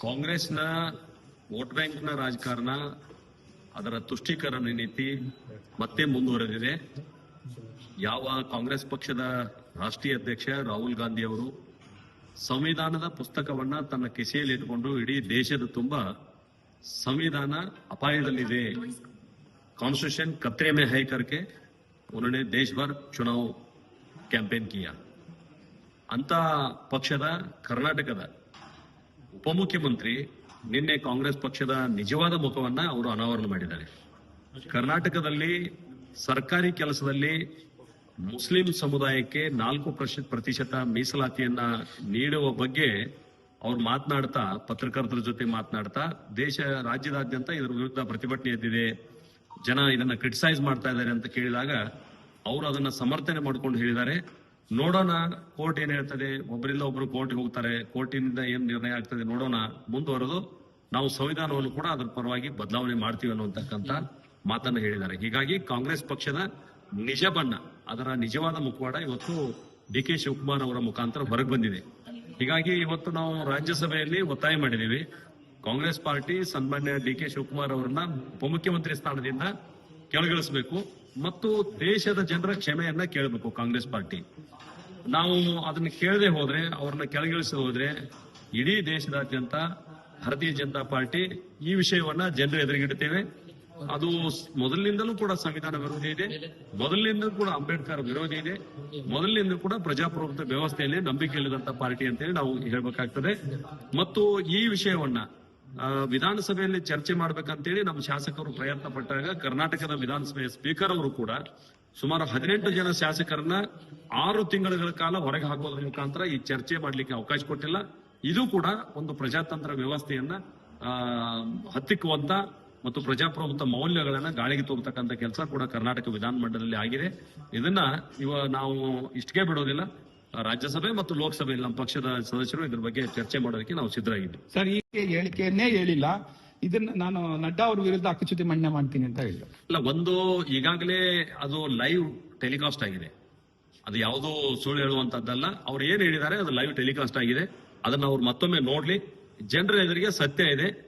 ಕಾಂಗ್ರೆಸ್ನ ವೋಟ್ ಬ್ಯಾಂಕ್ನ ರಾಜಕಾರಣ ಅದರ ತುಷ್ಟೀಕರಣ ನೀತಿ ಮತ್ತೆ ಮುಂದುವರೆದಿದೆ ಯಾವ ಕಾಂಗ್ರೆಸ್ ಪಕ್ಷದ ರಾಷ್ಟ್ರೀಯ ಅಧ್ಯಕ್ಷ ರಾಹುಲ್ ಗಾಂಧಿ ಅವರು ಸಂವಿಧಾನದ ಪುಸ್ತಕವನ್ನ ತನ್ನ ಕಿಸೆಯಲ್ಲಿ ಇಟ್ಕೊಂಡು ಇಡೀ ದೇಶದ ತುಂಬ ಸಂವಿಧಾನ ಅಪಾಯದಲ್ಲಿದೆ कॉन्स्टिट्यूशन खतरे में है करके उन्होंने देश भर चुनाव ಕ್ಯಾಂಪೇನ್ ಕಿಯಾ ಅಂತ ಪಕ್ಷದ ಕರ್ನಾಟಕದ ಉಪಮುಖ್ಯಮಂತ್ರಿ ನಿನ್ನೆ ಕಾಂಗ್ರೆಸ್ ಪಕ್ಷದ ನಿಜವಾದ ಮುಖವನ್ನ ಅವರು ಅನಾವರಣ ಮಾಡಿದ್ದಾರೆ. ಕರ್ನಾಟಕದಲ್ಲಿ ಸರ್ಕಾರಿ ಕೆಲಸದಲ್ಲಿ ಮುಸ್ಲಿಂ ಸಮುದಾಯಕ್ಕೆ ನಾಲ್ಕು ಪ್ರತಿಶತ ಮೀಸಲಾತಿಯನ್ನ ನೀಡುವ ಬಗ್ಗೆ ಅವ್ರು ಮಾತನಾಡ್ತಾ, ಪತ್ರಕರ್ತರ ಜೊತೆ ಮಾತನಾಡ್ತಾ, ದೇಶ ರಾಜ್ಯದಾದ್ಯಂತ ಇದರ ವಿರುದ್ಧ ಪ್ರತಿಭಟನೆ ಎದ್ದಿದೆ. ಜನ ಇದನ್ನ ಕ್ರಿಟಿಸೈಸ್ ಮಾಡ್ತಾ ಇದ್ದಾರೆ ಅಂತ ಕೇಳಿದಾಗ ಅವರು ಅದನ್ನ ಸಮರ್ಥನೆ ಮಾಡ್ಕೊಂಡು ಹೇಳಿದ್ದಾರೆ. ನೋಡೋಣ ಕೋರ್ಟ್ ಏನ್ ಹೇಳ್ತದೆ? ಒಬ್ಬರಿಂದ ಒಬ್ರು ಕೋರ್ಟ್ಗೆ ಹೋಗ್ತಾರೆ, ಕೋರ್ಟಿನಿಂದ ಏನ್ ನಿರ್ಣಯ ಆಗ್ತದೆ ನೋಡೋಣ. ಮುಂದುವರೆದು ನಾವು ಸಂವಿಧಾನವನ್ನು ಕೂಡ ಅದರ ಪರವಾಗಿ ಬದಲಾವಣೆ ಮಾಡ್ತೀವಿ ಅನ್ನುವಂತಕ್ಕಂತ ಮಾತನ್ನು ಹೇಳಿದ್ದಾರೆ. ಹೀಗಾಗಿ ಕಾಂಗ್ರೆಸ್ ಪಕ್ಷದ ನಿಜ ಬಣ್ಣ, ಅದರ ನಿಜವಾದ ಮುಖವಾಡ ಇವತ್ತು ಡಿ ಕೆ ಶಿವಕುಮಾರ್ ಅವರ ಮುಖಾಂತರ ಹೊರಗೆ ಬಂದಿದೆ. ಹೀಗಾಗಿ ಇವತ್ತು ನಾವು ರಾಜ್ಯಸಭೆಯಲ್ಲಿ ಒತ್ತಾಯ ಮಾಡಿದ್ದೀವಿ. ಕಾಂಗ್ರೆಸ್ ಪಾರ್ಟಿ ಸನ್ಮಾನ್ಯ ಡಿ ಕೆ ಶಿವಕುಮಾರ್ ಅವರನ್ನ ಉಪಮುಖ್ಯಮಂತ್ರಿ ಸ್ಥಾನದಿಂದ ಕೆಳಗಿಳಿಸಬೇಕು ಮತ್ತು ದೇಶದ ಜನರ ಕ್ಷಮೆಯನ್ನ ಕೇಳಬೇಕು ಕಾಂಗ್ರೆಸ್ ಪಾರ್ಟಿ. ನಾವು ಅದನ್ನ ಕೇಳದೆ ಹೋದ್ರೆ, ಅವ್ರನ್ನ ಕೆಳಗಿಳಿಸಿ ಹೋದ್ರೆ ಇಡೀ ದೇಶದಾದ್ಯಂತ ಭಾರತೀಯ ಜನತಾ ಪಾರ್ಟಿ ಈ ವಿಷಯವನ್ನ ಜನರ ಎದುರಿಗಿಡುತ್ತೇವೆ ಅದು ಮೊದಲಿನಿಂದಲೂ ಕೂಡ ಸಂವಿಧಾನ ವಿರೋಧಿ ಇದೆ ಮೊದಲಿನಿಂದ ಕೂಡ ಅಂಬೇಡ್ಕರ್ ವಿರೋಧಿ ಇದೆ ಮೊದಲಿನಿಂದ ಕೂಡ ಪ್ರಜಾಪ್ರಭುತ್ವ ವ್ಯವಸ್ಥೆಯಲ್ಲಿ ನಂಬಿಕೆ ಇಲ್ಲದಂತ ಪಾರ್ಟಿ ಅಂತೇಳಿ ನಾವು ಹೇಳ್ಬೇಕಾಗ್ತದೆ. ಮತ್ತು ಈ ವಿಷಯವನ್ನ ವಿಧಾನಸಭೆಯಲ್ಲಿ ಚರ್ಚೆ ಮಾಡ್ಬೇಕಂತೇಳಿ ನಮ್ಮ ಶಾಸಕರು ಪ್ರಯತ್ನ ಪಟ್ಟಾಗ ಕರ್ನಾಟಕದ ವಿಧಾನಸಭೆಯ ಸ್ಪೀಕರ್ ಅವರು ಕೂಡ ಸುಮಾರು ಹದಿನೆಂಟು ಜನ ಶಾಸಕರನ್ನ ಆರು ತಿಂಗಳ ಕಾಲ ಹೊರಗೆ ಹಾಕೋದ್ರ ಮುಖಾಂತರ ಈ ಚರ್ಚೆ ಮಾಡ್ಲಿಕ್ಕೆ ಅವಕಾಶ ಕೊಟ್ಟಿಲ್ಲ. ಇದು ಕೂಡ ಒಂದು ಪ್ರಜಾತಂತ್ರ ವ್ಯವಸ್ಥೆಯನ್ನ ಹತ್ತಿಕ್ಕುವಂತ ಮತ್ತು ಪ್ರಜಾಪ್ರಭುತ್ವ ಮೌಲ್ಯಗಳನ್ನ ಗಾಳಿಗೆ ತೋರ್ತಕ್ಕಂಥ ಕೆಲಸ ಕೂಡ ಕರ್ನಾಟಕ ವಿಧಾನಮಂಡಲದಲ್ಲಿ ಆಗಿದೆ. ಇದನ್ನ ಇವ ನಾವು ಇಷ್ಟಕ್ಕೆ ಬಿಡೋದಿಲ್ಲ. ರಾಜ್ಯಸಭೆ ಮತ್ತು ಲೋಕಸಭೆಯಲ್ಲಿ ನಮ್ಮ ಪಕ್ಷದ ಸದಸ್ಯರು ಇದ್ರ ಬಗ್ಗೆ ಚರ್ಚೆ ಮಾಡೋದಕ್ಕೆ ನಾವು ಸಿದ್ಧರಾಗಿದ್ದೀವಿ. ಸರ್ ಈ ಹೇಳಿಕೆಯನ್ನೇ ಹೇಳಿಲ್ಲ. ಇದನ್ನ ನಾನು ನಡ್ಡಾ ಅವ್ರ ವಿರುದ್ಧ ಅಕ್ಕಚ್ಯುತಿ ಮಣ್ಣೆ ಮಾಡ್ತೀನಿ ಅಂತ ಹೇಳಿದ್ರು ಇಲ್ಲ ಒಂದು ಈಗಾಗಲೇ ಅದು ಲೈವ್ ಟೆಲಿಕಾಸ್ಟ್ ಆಗಿದೆ. ಅದು ಯಾವುದೋ ಸುಳ್ಳು ಹೇಳುವಂತದ್ದಲ್ಲ. ಅವ್ರು ಏನ್ ಹೇಳಿದ್ದಾರೆ ಅದು ಲೈವ್ ಟೆಲಿಕಾಸ್ಟ್ ಆಗಿದೆ. ಅದನ್ನ ಅವ್ರು ಮತ್ತೊಮ್ಮೆ ನೋಡ್ಲಿ. ಜನರ ಎದುರಿಗೆ ಸತ್ಯ ಇದೆ.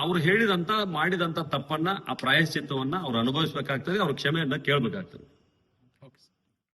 ಅವ್ರು ಹೇಳಿದಂತ ಮಾಡಿದಂತ ತಪ್ಪನ್ನ ಆ ಪ್ರಾಯಶ್ಚಿತ್ತವನ್ನ ಅವ್ರು ಅನುಭವಿಸಬೇಕಾಗ್ತದೆ ಅವ್ರ ಕ್ಷಮೆಯನ್ನ ಕೇಳಬೇಕಾಗ್ತದೆ.